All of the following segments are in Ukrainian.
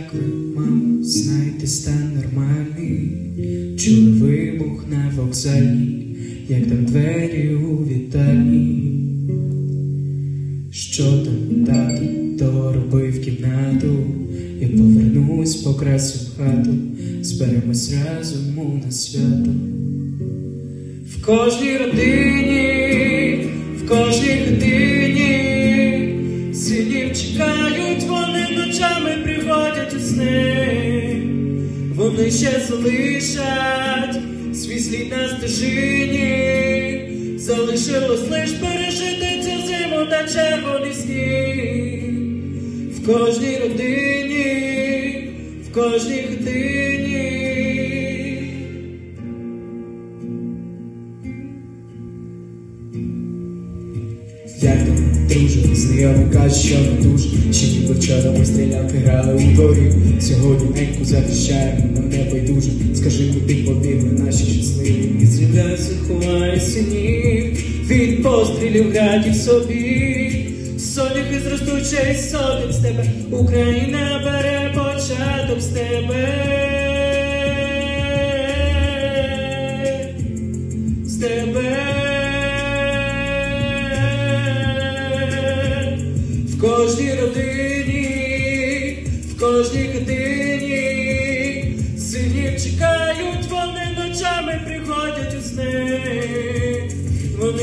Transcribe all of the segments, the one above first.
Дякую, мамо, знайте, стан нормальний. Чули вибух на вокзалі, як там двері у вітальні. Що там тато доробив кімнату, я повернусь, покрасю хату, зберемось разом у на свято. В кожній родині, в кожній хатині синів чекають, вони ночами приходять сни, вони ще залишать свій слід на стежині, залишилось лиш пережити цю зиму та червоний сніг. В кожній родині, в кожній хатині. Як там, друже, знайомий каже, що не дуже. Ще ніби вчора ми стріляти грали у дворі. Сьогодні неньку захищаємо, нам не байдуже. Скажи, куди побігли наші щасливі? І з'являються, ховає синів Від пострілів градів собі. Соняхи зростучий сотень з тебе. Україна бере початок з тебе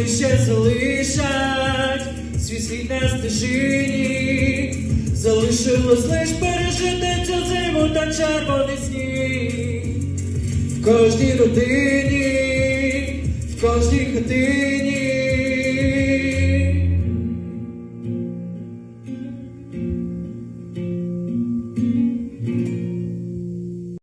ще залишать свій світ на стежині, залишилось лиш пережити цю зиму та червоний сніг в кожній родині, в кожній хатині.